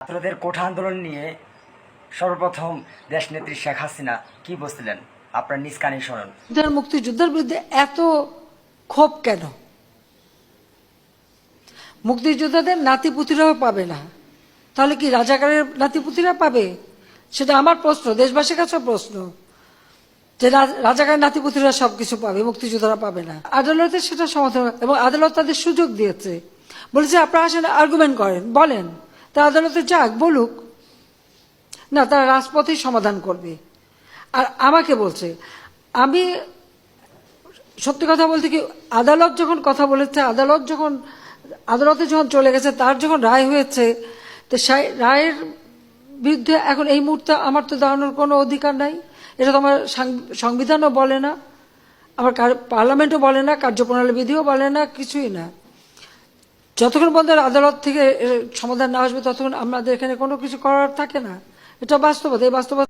ছাত্রদের কোঠা আন্দোলন নিয়ে সর্বপ্রথম দেশনেত্রী শেখ হাসিনা কি বলছিলেন? আপনার নিজ কানে শুনুন। যুদ্ধের মুক্তিযুদ্ধের বিরুদ্ধে এত ক্ষোভ কেন? মুক্তিযোদ্ধাদের নাতিপুতিরাও পাবে না। তাহলে কি রাজাকারের নাতিপুতিরা পাবে? সেটা আমার প্রশ্ন, দেশবাসীর কাছে প্রশ্ন। যে রা- রাজাকারের নাতিপুতিরা সবকিছু পাবে, মুক্তিযোদ্ধারা পাবে না। আদালতে সেটা সমাধান এবং আদালত তাদের সুযোগ দিয়েছে। বলেছে, আপনারা আসেন আর্গুমেন্ট করেন, বলেন। তা আদালতে যাক, বলুক। না, তারা রাজপথেই সমাধান করবে। আর আমাকে বলছে, আমি সত্যি কথা বলতে কি, আদালত যখন কথা বলেছে, আদালত যখন, আদালতে যখন চলে গেছে, তার যখন রায় হয়েছে, তো রায়ের বিরুদ্ধে এখন এই মুহূর্তে আমার তো দাঁড়ানোর কোনো অধিকার নাই। এটা তো আমার সংবিধানও বলে না, আমার পার্লামেন্টও বলে না কার্যপ্রণালী বিধিও বলে না, কিছুই না। যতক্ষণ পর্যন্ত আদালত থেকে সমাধান না আসবে, ততক্ষণ আমাদের এখানে কোনো কিছু করার থাকে না। এটা বাস্তবতা, এই বাস্তবতা